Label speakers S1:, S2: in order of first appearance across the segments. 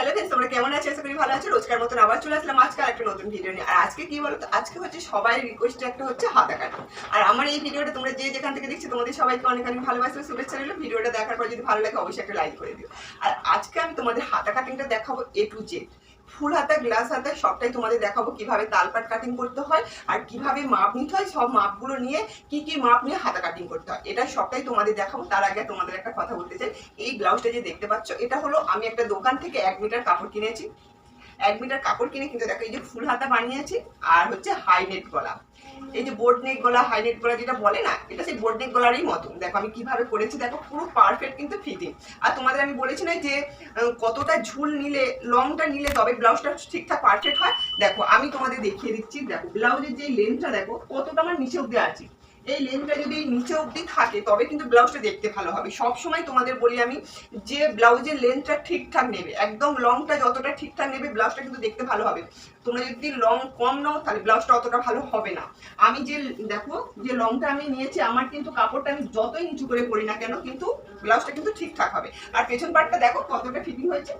S1: Hello friends তোমরা কেমন আছো? আশা করি ভালো আছো। রোজকার মতন আবার চলে আসলাম আজকে একটা নতুন ভিডিও নিয়ে। আর আজকে কি বলতো? আজকে হচ্ছে সবাই রিকোয়েস্ট একটা হচ্ছে হাতা কাটা। আর আমার এই ভিডিওটা তোমরা যে যেখান থেকে দেখছ, তোমাদের সবাইকে অনেক অনেক ভালোবাসা শুভেচ্ছা রইল। ভিডিওটা দেখার পর যদি ভালো লাগে, অবশ্যই একটা লাইক করে দিও। আর আজকে আমি তোমাদের হাতা কাটিংটা দেখাবো এ টু জেড ফুল হাতা গ্লাস হাতা, সবটাই তোমাদের দেখাবো কীভাবে তালপাট কাটিং করতে হয় আর কীভাবে মাপ নিতে হয়। সব মাপগুলো নিয়ে কি কি মাপ নিয়ে হাতা কাটিং করতে হয়। এটা সবটাই তোমাদের দেখাবো। তার আগে তোমাদের একটা কথা বলতে চাই। এই ব্লাউজটা যে দেখতে পাচ্ছ, এটা হলো আমি একটা দোকান থেকে এক মিটার কাপড় কিনেছি। এক মিটার কাপড় কিনে কিন্তু দেখো এই যে ফুল হাতা বানিয়েছি, আর হচ্ছে হাই নেট গলা। এই যে বোর্ড নেক গলা হাই নেট গলা যেটা বলে না, এটা সেই বোর্ড নেক গলারই মতন দেখো আমি কীভাবে করেছি, দেখো পুরো পারফেক্ট কিন্তু ফিটিং আর তোমাদের আমি বলেছি না যে কতটা ঝুল নিলে লংটা নিলে তবে ব্লাউজটা ঠিকঠাক পারফেক্ট হয়। দেখো আমি তোমাদের দেখিয়ে দিচ্ছি, দেখো ব্লাউজের যে লেন্থটা দেখো কতটা আমার নিচে অব্দি আছে। এই লেন্থটা যদি নিচে অবধি থাকে, তবে কিন্তু ব্লাউজটা দেখতে ভালো হবে। সব সময় তোমাদের বলি আমি, যে ব্লাউজের লেন্থটা ঠিকঠাক নেবে, একদম লংটা যতটা ঠিকঠাক নেবে ব্লাউজটা কিন্তু দেখতে ভালো হবে। তোমরা যদি লং কম নাও, তাহলে ব্লাউজটা অতটা ভালো হবে না। আমি যে, দেখো, যে লংটা আমি নিয়েছি, আমার কিন্তু কাপড়টা আমি যতই নিচু করে পরি না কেন, কিন্তু ব্লাউজটা কিন্তু ঠিকঠাক হবে। আর পেছন পাটটা দেখো, কতটা ফিটিং হয়েছে।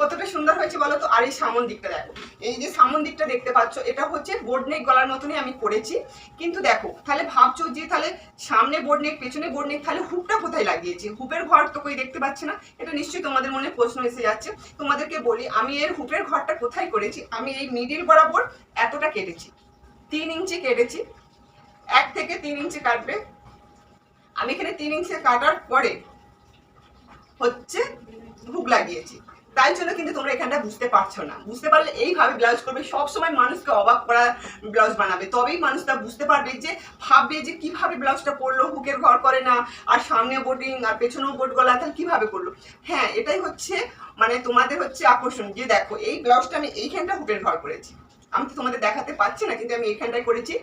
S1: কতটা সুন্দর হয়েছে বলো তো? আর এই সামন দিকটা দেখো। এই যে সামন দিকটা দেখতে পাচ্ছ, এটা হচ্ছে বোর্ড নেক গলার মতনই আমি করেছি কিন্তু দেখো, তাহলে ভাবছ যে তাহলে সামনে বোর্ড নেক, পেছনে বোর্ড নেক, তাহলে হুপটা কোথায় লাগিয়েছি? হুপের ঘর তো কই দেখতে পাচ্ছে না। এটা নিশ্চয়ই তোমাদের মনে প্রশ্ন এসে যাচ্ছে। তোমাদেরকে বলি, আমি এর হুপের ঘরটা কোথায় করেছি? আমি এই মিডিল বরাবর এতটা কেটেছি। তিন ইঞ্চি কেটেছি। এক থেকে তিন ইঞ্চি কাটবে। আমি এখানে তিন ইঞ্চি কাটার পরে হচ্ছে হুক লাগিয়েছি। তাই জন্য কিন্তু তোমরা এখানটা বুঝতে পারছ না। বুঝতে পারলে এইভাবে ব্লাউজ করবে, সবসময় মানুষকে অবাক করা ব্লাউজ বানাবে। তবেই মানুষটা বুঝতে পারবে যে, ভাববে যে কীভাবে ব্লাউজটা পরলো, হুকের ঘর করে না, আর সামনে বোটিং আর পেছনেও বোট গলা, তাহলে কীভাবে করল হ্যাঁ এটাই হচ্ছে মানে তোমাদের হচ্ছে আকর্ষণ। যে দেখো, এই ব্লাউজটা আমি এইখানটা হুকের ঘর করেছি। আমি তো তোমাদের দেখাতে পাচ্ছি না, কিন্তু আমি এইখানটাই করেছি।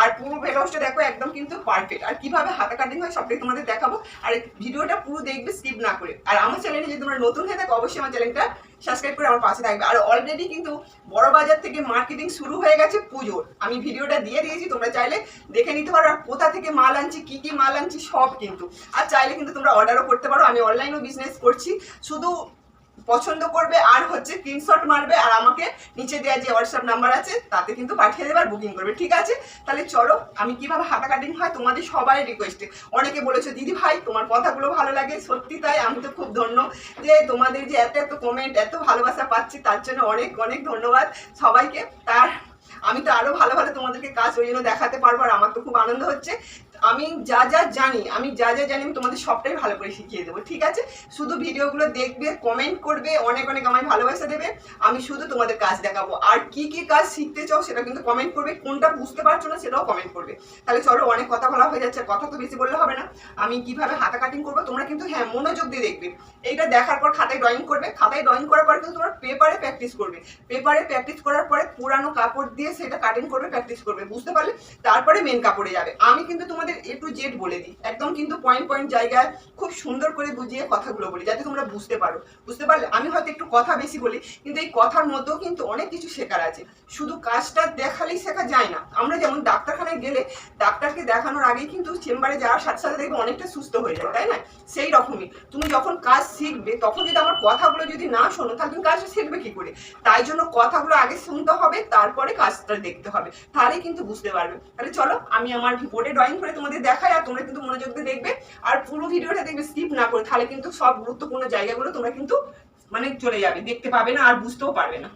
S1: আর পুরো ব্লাউজটা দেখো, একদম কিন্তু পারফেক্ট আর কীভাবে হাতা কাটিং হয় সবটাই তোমাদের দেখাবো। আর ভিডিওটা পুরো দেখবে স্কিপ না করে। আর আমার চ্যানেলে যদি তোমরা নতুন হয়ে থাকো, অবশ্যই আমার চ্যানেলটা সাবস্ক্রাইব করে আমার পাশে থাকবে। আর অলরেডি কিন্তু বড় বাজার থেকে মার্কেটিং শুরু হয়ে গেছে পুজোর। আমি ভিডিওটা দিয়ে দিয়েছি, তোমরা চাইলে দেখে নিতে পারো। আর কোথা থেকে মাল আনছি, কী কী মাল আনছি, সব কিন্তু। আর চাইলে কিন্তু তোমরা অর্ডারও করতে পারো। আমি অনলাইনেও বিজনেস করছি। শুধু পছন্দ করবে আর হচ্ছে স্ক্রিনশট মারবে আর আমাকে নিচে দেওয়া যে হোয়াটসঅ্যাপ নাম্বার আছে, তাতে কিন্তু পাঠিয়ে দেবে আর বুকিং করবে। ঠিক আছে? তাহলে চলো, আমি কীভাবে হাতা কাটিং হয় তোমাদের সবাই রিকোয়েস্টে অনেকে বলেছ, দিদি ভাই, তোমার কথাগুলো ভালো লাগে। সত্যি তাই, আমি তো খুব ধন্য যে তোমাদের যে এত এত কমেন্ট এত ভালোবাসা পাচ্ছি, তার জন্য অনেক অনেক ধন্যবাদ সবাইকে। তার আমি তো আরও ভালো ভালো তোমাদেরকে কাজ ওই জন্য দেখাতে পারব আর আমার তো খুব আনন্দ হচ্ছে। আমি যা যা জানি, আমি যা যা জানি আমি তোমাদের সবটাই ভালো করে শিখিয়ে দেবো, ঠিক আছে? শুধু ভিডিওগুলো দেখবে কমেন্ট করবে, অনেক অনেক আমায় ভালোবাসা দেবে, আমি শুধু তোমাদের কাজ দেখাবো। আর কি কি কাজ শিখতে চাও সেটা কিন্তু কমেন্ট করবে, কোনটা বুঝতে পারছ না সেটাও কমেন্ট করবে। তাহলে চলো, অনেক কথা বলা হয়ে যাচ্ছে, কথা তো বেশি বললে হবে না। আমি কীভাবে হাতা কাটিং করব, তোমরা কিন্তু হ্যাঁ মনোযোগ দিয়ে দেখবে। এইটা দেখার পর খাতায় ড্রয়িং করবে, খাতায় ড্রয়িং করার পর কিন্তু তোমরা পেপারে প্র্যাকটিস করবে। পেপারে প্র্যাকটিস করার পরে পুরানো কাপড় দিয়ে সেটা কাটিং করবে প্র্যাকটিস করবে, বুঝতে পারলে? তারপরে মেন কাপড়ে যাবে। আমি কিন্তু তোমাদের এ টু জেড বলে দিই। একদম কিন্তু পয়েন্ট পয়েন্ট জায়গায় খুব সুন্দর করে বুঝিয়ে কথাগুলো বলি, যাতে তোমরা বুঝতে পারো। বুঝতে পারলে, আমি হয়তো একটু কথা বেশি বলি, কিন্তু এই কথার মধ্যেও কিন্তু অনেক কিছু শেখার আছে। শুধু কাজটা দেখালেই শেখা যায় না। আমরা যেমন ডাক্তারখানায় গেলে ডাক্তারকে দেখানোর আগেই কিন্তু চেম্বারে যাওয়ার সাথে সাথে দেখবে অনেকটা সুস্থ হয়ে যায়, তাই না? সেই রকমই। তুমি যখন কাজ শিখবে, তখন যদি আমার কথাগুলো যদি না শোনো, তাহলে তুমি কাজটা শিখবে কি করে? তাই জন্য কথাগুলো আগে শুনতে হবে, তারপরে কাজটা দেখতে হবে। তাহলেই কিন্তু বুঝতে পারবে। তাহলে চলো, আমি আমার বোর্ডে ড্রয়িং করে তোমাদের দেখাই আর তোমরা কিন্তু মনোযোগ দিয়ে দেখবে। আর পুরো ভিডিওটা দেখবে স্কিপ না করে, তাহলে কিন্তু সব গুরুত্বপূর্ণ জায়গাগুলো তোমরা কিন্তু মানে চলে যাবে, দেখতে পাবে না আর বুঝতেও পারবে না।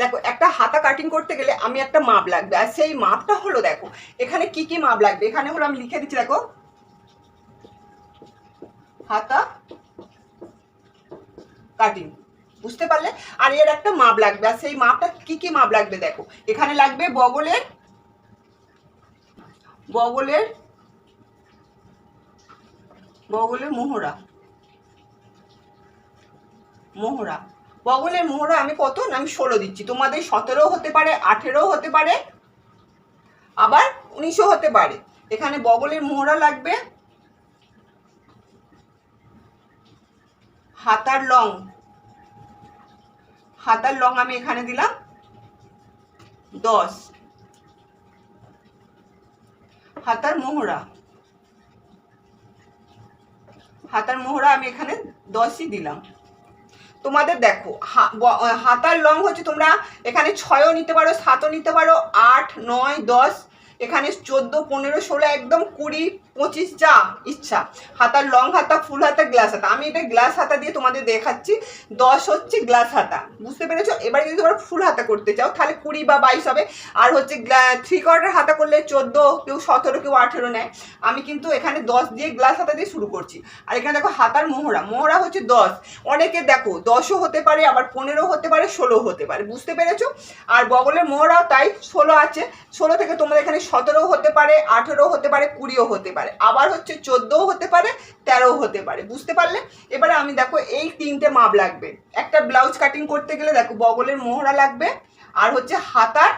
S1: দেখো, একটা হাতা কাটিং করতে গেলে আমি একটা মাপ লাগবে, আর সেই মাপটা হলো দেখো, এখানে কি কি মাপ লাগবে? এখানে হলো আমি লিখে দিচ্ছি, দেখো। হাতা কাটিং বুঝতে পারলে? আর এর একটা মাপ লাগবে। আর সেই মাপটা কি কি মাপ লাগবে দেখো। এখানে লাগবে বগলের বগলের বগলের মোহরা। মোহরা। বগলের মোহরা আমি কত? আমি ষোলো দিচ্ছি। তোমাদের সতেরো হতে পারে আঠেরো হতে পারে, আবার উনিশও হতে পারে। এখানে বগলের মোহরা লাগবে। হাতার লং। হাতার লং আমি এখানে দিলাম। দশ। হাতার মোহরা। হাতার মোহরা আমি এখানে দশই দিলাম। তোমাদের দেখো হাতার লং হচ্ছে তোমরা এখানে ছয়ও নিতে পারো, সাতও নিতে পারো, আট, নয়, দশ এখানে চোদ্দ, পনেরো, ষোলো, একদম কুড়ি, পঁচিশ যা ইচ্ছা। হাতার লং হাতা, ফুল হাতা গ্লাস হাতা। আমি এটা গ্লাস হাতা দিয়ে তোমাদের দেখাচ্ছি। দশ হচ্ছে গ্লাস হাতা। বুঝতে পেরেছ? এবার যদি তোমরা ফুল হাতা করতে চাও, তাহলে কুড়ি বা বাইশ হবে। আর হচ্ছে থ্রি কোয়ার্টার হাতা করলে চোদ্দ, কেউ সতেরো, কেউ আঠেরো নেয়। আমি কিন্তু এখানে দশ দিয়ে গ্লাস হাতা দিয়ে শুরু করছি। আর এখানে দেখো হাতার মোহরা। মোহরা হচ্ছে দশ। অনেকে দেখো, দশও হতে পারে, আবার পনেরো হতে পারে, ষোলো হতে পারে। বুঝতে পেরেছ? আর বগলের মোহরাও তাই ষোলো আছে। ষোলো থেকে তোমাদের এখানে সতেরো হতে পারে, আঠেরো হতে পারে, কুড়িও হতে পারে। আবার হচ্ছে চোদ্দোও হতে পারে, তেরোও হতে পারে। বুঝতে পারলে? এবারে আমি দেখো এই তিনটে মাপ লাগবে। একটা ব্লাউজ কাটিং করতে গেলে দেখো বগলের মোহরা লাগবে, আর হচ্ছে হাতার,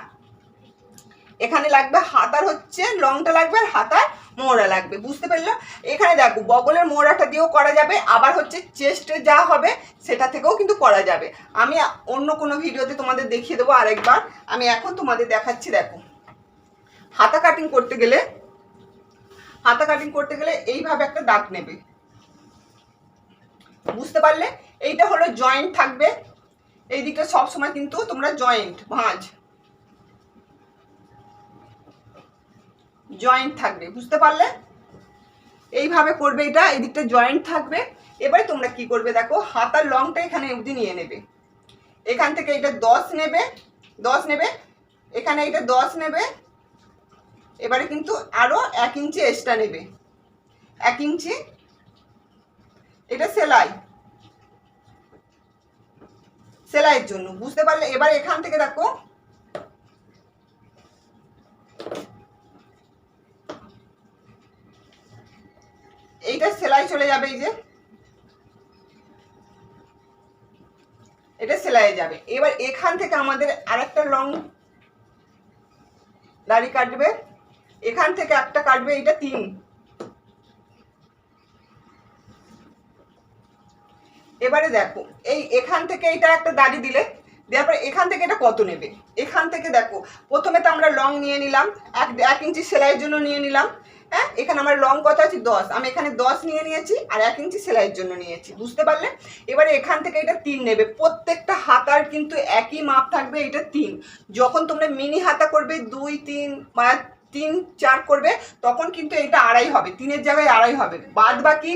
S1: এখানে লাগবে হাতার হচ্ছে লংটা লাগবে আর হাতার মোহরা লাগবে। বুঝতে পারল? এখানে দেখো বগলের মোহরাটা দিয়েও করা যাবে, আবার হচ্ছে চেস্টে যা হবে সেটা থেকেও কিন্তু করা যাবে। আমি অন্য কোনো ভিডিওতে তোমাদের দেখিয়ে দেবো আরেকবার। আমি এখন তোমাদের দেখাচ্ছি, দেখো। হাতা কাটিং করতে গেলে, হাতা কাটিং করতে গেলে এইভাবে একটা দাগ নেবে। বুঝতে পারলে? এইটা হলো জয়েন্ট থাকবে। এই দিকটা সবসময় কিন্তু তোমরা জয়েন্ট ভাঁজ। জয়েন্ট থাকবে, বুঝতে পারলে? এইভাবে করবে এটা, এই দিকটা জয়েন্ট থাকবে। এবারে তোমরা কি করবে দেখো, হাতার লংটা এখানে অবধি নিয়ে নেবে। এখান থেকে এটা দশ নেবে দশ নেবে, এখানে এটা দশ নেবে এবারে কিন্তু আরও এক ইঞ্চি এক্সট্রা নেবে। এক ইঞ্চি। এটা সেলাই। সেলাইয়ের জন্য। বুঝতে পারলে এবার এখান থেকে দেখো। এইটা সেলাই চলে যাবে এই যে। এটা সেলাই যাবে। এবার এখান থেকে আমাদের আরেকটা লং দাড়ি কাটবে। এখান থেকে একটা কাটবে এটা তিন। এবারে দেখো, এই এখান থেকে এটা একটা দাড়ি দিলে, দেওয়ার পরে এখান থেকে এটা কত নেবে? এখান থেকে দেখো, প্রথমে তো আমরা লং নিয়ে নিলাম, এক এক ইঞ্চি সেলাইয়ের জন্য নিয়ে নিলাম হ্যাঁ? এখানে আমার লং কত আছে দশ, আমি এখানে দশ নিয়ে নিয়েছি আর এক ইঞ্চি সেলাইয়ের জন্য নিয়েছি, বুঝতে পারলে? এবারে এখান থেকে এটা তিন নেবে, প্রত্যেকটা হাতার কিন্তু একই মাপ থাকবে এটা তিন। যখন তোমরা মিনি হাতা করবে, দুই, তিন বা তিন চার করবে, তখন কিন্তু এটা আড়াই হবে, তিনের জায়গায় আড়াই হবে। বাদ বাকি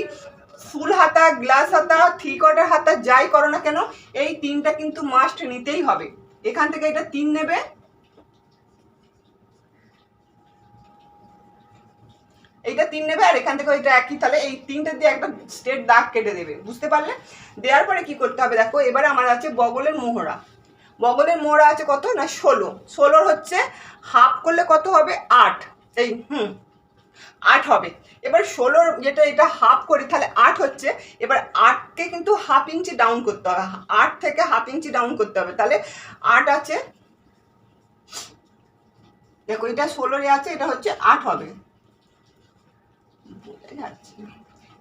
S1: ফুল হাতা, গ্লাস হাতা থ্রি কোয়ার্টার হাতা যাই করো না কেন, এই তিনটা কিন্তু মাস্ট নিতেই হবে। এখান থেকে এটা তিন নেবে। এইটা তিন নেবে আর এখান থেকে ওইটা একই, তাহলে এই তিনটে দিয়ে একটা স্ট্রেট দাগ কেটে দেবে, বুঝতে পারলে? দেওয়ার পরে কি করতে হবে দেখো, এবারে আমার আছে বগলের মোহরা। বগলের মোহরা আছে কত? না, ষোলো। ষোলোর হচ্ছে হাফ করলে কত হবে? আট। এই, হুম, আট হবে। এবার ষোলোর যেটা এটা হাফ করি, তাহলে আট হচ্ছে। এবার আটকে কিন্তু হাফ ইঞ্চি ডাউন করতে হবে। আট থেকে হাফ ইঞ্চি ডাউন করতে হবে। তাহলে আট আছে। দেখো, এটা ষোলোরে আছে, এটা হচ্ছে আট হবে।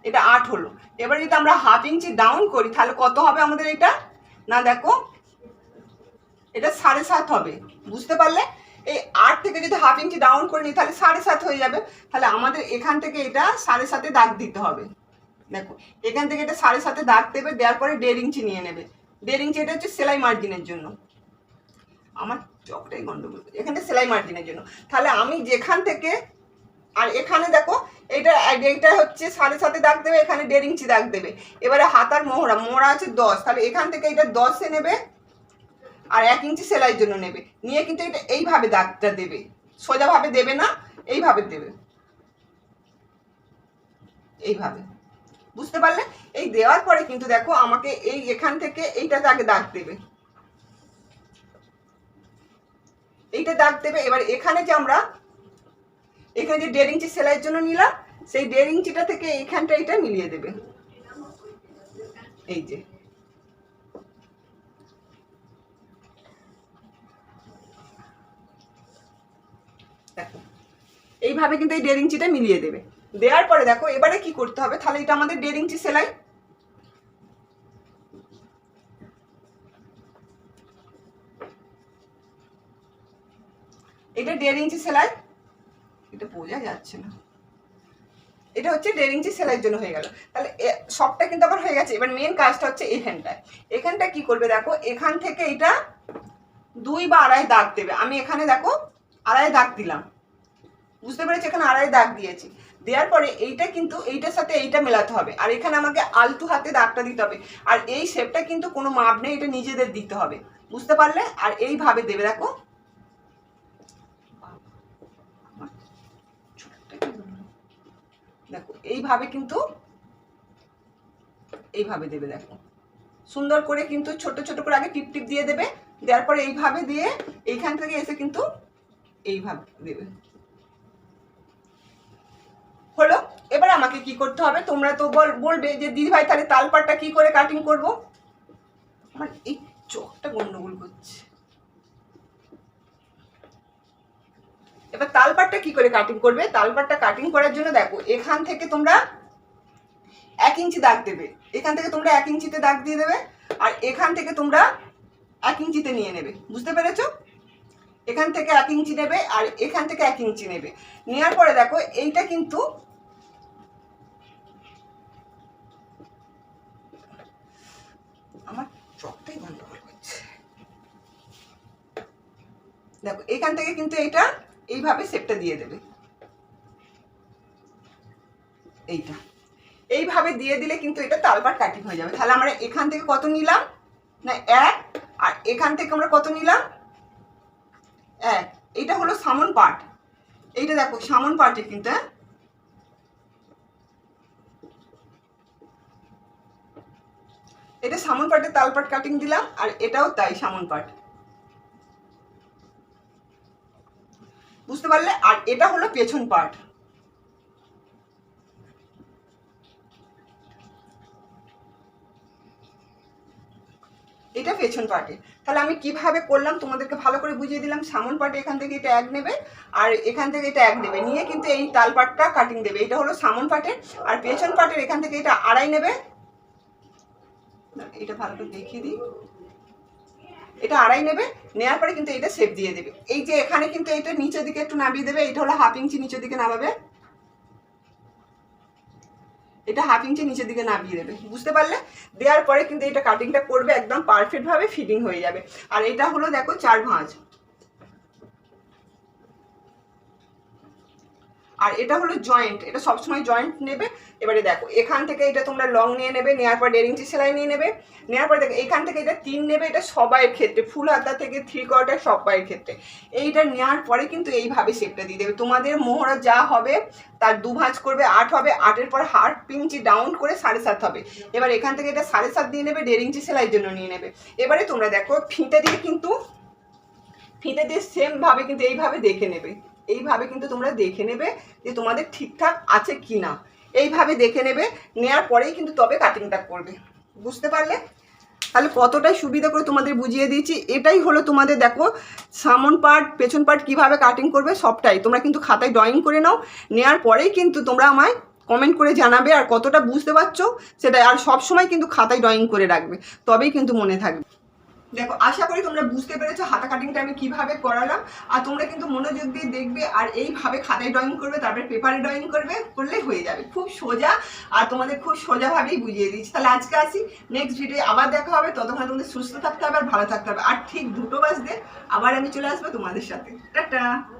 S1: এটা আট হলো। এবার যদি আমরা হাফ ইঞ্চি ডাউন করি, তাহলে কত হবে আমাদের এটা? না, দেখো এটা সাড়ে সাত হবে, বুঝতে পারলে? এই আট থেকে যদি হাফ ইঞ্চি ডাউন করে নিই, তাহলে সাড়ে সাত হয়ে যাবে। তাহলে আমাদের এখান থেকে এটা সাড়ে সাতে দাগ দিতে হবে। দেখো, এখান থেকে এটা সাড়ে সাতে দাগ দেবে, দেওয়ার পরে দেড় ইঞ্চি নিয়ে নেবে। দেড় ইঞ্চি এটা হচ্ছে সেলাই মার্জিনের জন্য। আমার চকটাই গন্ডগোল এখানে সেলাই মার্জিনের জন্য। তাহলে আমি যেখান থেকে আর এখানে দেখো, এটা এইটা হচ্ছে সাড়ে সাতে দাগ দেবে, এখানে দেড় ইঞ্চি দাগ দেবে। এবারে হাতার মোহরা মোহরা আছে দশ। তাহলে এখান থেকে এটা দশে নেবে আর এক ইঞ্চি সেলাইয়ের জন্য নেবে। নিয়ে কিন্তু এটা এইভাবে দাগটা দেবে। সোজাভাবে দেবে না, এইভাবে দেবে। এইভাবে। বুঝতে পারলে? এই দেওয়ার পরে কিন্তু দেখো আমাকে এই এখান থেকে এইটাতে আগে দাগ দেবে। এইটা দাগ দেবে। এবার এখানে যে আমরা, এখানে যে দেড় ইঞ্চি সেলাইয়ের জন্য নিলাম, সেই দেড় ইঞ্চিটা থেকে এইখানটা এটা মিলিয়ে দেবে। এই যে। দেখো। এইভাবে কিন্তু এই দেড় ইঞ্চিটা মিলিয়ে দেবে। দেওয়ার পরে দেখো, এবারে কি করতে হবে? তাহলে এটা আমাদের দেড় ইঞ্চি সেলাই। এটা দেড় ইঞ্চি সেলাই। এটা বোঝা যাচ্ছে না। এটা হচ্ছে দেড় ইঞ্চি সেলাইয়ের জন্য হয়ে গেল। তাহলে সবটা কিন্তু আবার হয়ে গেছে। এবার মেন কাজটা হচ্ছে এখানটায়। এখানটা কি করবে দেখো? এখান থেকে এটা দুই বা আড়াই দাগ দেবে। আমি এখানে দেখো আড়াই দাগ দিলাম। বুঝতে পেরেছি? এখানে আড়াই দাগ দিয়েছি। দেওয়ার পরে এইটা কিন্তু এইটার সাথে এইটা মেলাতে হবে। আর এখানে আমাকে আলতু হাতে দাগটা দিতে হবে। আর এই শেপটা কিন্তু কোনো মাপ নেই, এটা নিজেদের দিতে হবে। বুঝতে পারলে? আর এইভাবে দেবে, দেখো। দেখো, এইভাবে কিন্তু এইভাবে দেবে, দেখো। সুন্দর করে কিন্তু ছোট ছোট করে আগে টিপ টিপ দিয়ে দেবে। দেওয়ার পরে এইভাবে দিয়ে এইখান থেকে এসে কিন্তু এইভাবে দেবে হলো, এবার আমাকে কি করতে হবে? তোমরা তো বল- বলবে যে দিদি ভাই তাহলে তালপাটটা কি করে কাটিং করব? আমার এই চোখটা গন্ডগোল করছে। এবার তালপাটটা কি করে কাটিং করবে? তালপাটটা কাটিং করার জন্য দেখো, এখান থেকে তোমরা এক ইঞ্চি দাগ দেবে। এখান থেকে তোমরা এক ইঞ্চিতে দাগ দিয়ে দেবে, আর এখান থেকে তোমরা এক ইঞ্চিতে নিয়ে নেবে। বুঝতে পেরেছ? এখান থেকে এক ইঞ্চি নেবে আর এখান থেকে এক ইঞ্চি নেবে। নেওয়ার পরে দেখো, এইটা কিন্তু আমার চোখটাই গন্ডগোল করছে। দেখো, এখান থেকে কিন্তু এইটা এইভাবে সেপটা দিয়ে দেবে। এইটা। এইভাবে দিয়ে দিলে কিন্তু এটা তালপাট কাটিং হয়ে যাবে। তাহলে আমরা এখান থেকে কত নিলাম? না, এক। আর এখান থেকে আমরা কত নিলাম? এক এইটা হলো সামন পার্ট এইটা দেখো, সামন পার্টে কিন্তু হ্যাঁ? এটা সামন পার্টে তালপাট কাটিং দিলাম, আর এটাও তাই সামন পার্ট বুঝতে পারলে? আর এটা হলো পেছন পার্ট এটা পেছন পার্টে। তাহলে আমি কীভাবে করলাম তোমাদেরকে ভালো করে বুঝিয়ে দিলাম, সামন পার্টে এখান থেকে এটা এক নেবে আর এখান থেকে এটা এক নেবে। নিয়ে কিন্তু এই তাল পাটটা কাটিং দেবে। এটা হলো সামন পার্টে আর পেছন পার্টের এখান থেকে এটা আড়াই নেবে। এটা ভালো করে দেখিয়ে দিই। এটা আড়াই নেবে নেওয়ার পরে কিন্তু এটা শেপ দিয়ে দেবে। এই যে এখানে কিন্তু এটা নিচের দিকে একটু নামিয়ে দেবে এটা হলো হাফ ইঞ্চি নিচের দিকে নামাবে। এটা হাফ ইঞ্চি নিচের দিকে নামিয়ে দেবে। বুঝতে পারলে? দেওয়ার পরে কিন্তু এটা কাটিংটা করবে একদম পারফেক্টভাবে ফিটিং হয়ে যাবে। আর এটা হলো দেখো চার ভাঁজ। আর এটা হলো জয়েন্ট এটা সবসময় জয়েন্ট নেবে। এবারে দেখো, এখান থেকে এটা তোমরা লং নিয়ে নেবে নেওয়ার পর দেড় ইঞ্চি সেলাই নিয়ে নেবে। নেওয়ার পর দেখো, এখান থেকে এটা তিন নেবে, এটা সবাইয়ের ক্ষেত্রে, ফুল হাতা থেকে থ্রি কোয়ার্টার সবাইয়ের ক্ষেত্রে। এইটা নেওয়ার পরে কিন্তু এইভাবে শেপটা দিয়ে দেবে। তোমাদের মোহরা যা হবে, তার দু ভাঁজ করবে, আট হবে, আটের পর হাফ ইঞ্চি ডাউন করে সাড়ে সাত হবে। এবার এখান থেকে এটা সাড়ে সাত দিয়ে নেবে, দেড় ইঞ্চি সেলাইয়ের জন্য নিয়ে নেবে। এবারে তোমরা দেখো, ফিতে দিয়ে কিন্তু, ফিতে দিয়ে সেম ভাবে কিন্তু এইভাবে দেখে নেবে। এইভাবে কিন্তু তোমরা দেখে নেবে যে তোমাদের ঠিকঠাক আছে কি না এইভাবে দেখে নেবে, নেয়ার পরেই কিন্তু তবে কাটিংটা করবে। বুঝতে পারলে? তাহলে কতটাই সুবিধা করে তোমাদের বুঝিয়ে দিয়েছি। এটাই হলো তোমাদের দেখো, সামন পার্ট পেছন পার্ট কীভাবে কাটিং করবে সবটাই। তোমরা কিন্তু খাতায় ড্রয়িং করে নাও নেওয়ার পরেই কিন্তু তোমরা আমায় কমেন্ট করে জানাবে আর কতটা বুঝতে পারছ সেটা আর সব সময় কিন্তু খাতায় ড্রয়িং করে রাখবে, তবেই কিন্তু মনে থাকবে। দেখো, আশা করি তোমরা বুঝতে পেরেছ হাতা কাটিংটা আমি কীভাবে করালাম। আর তোমরা কিন্তু মনোযোগ দিয়ে দেখবে আর এইভাবে খাতায় ড্রয়িং করবে, তারপরে পেপারে ড্রয়িং করবে, করলে হয়ে যাবে। খুব সোজা আর তোমাদের খুব সোজাভাবেই বুঝিয়ে দিচ্ছি। তাহলে আজকে আসি নেক্সট ভিডিও আবার দেখা হবে। ততক্ষণ তোমাদের সুস্থ থাকতে হবে আর ভালো থাকতে হবে। আর ঠিক দুটো বাজতে, আবার আমি চলে আসব তোমাদের সাথে। টাটা!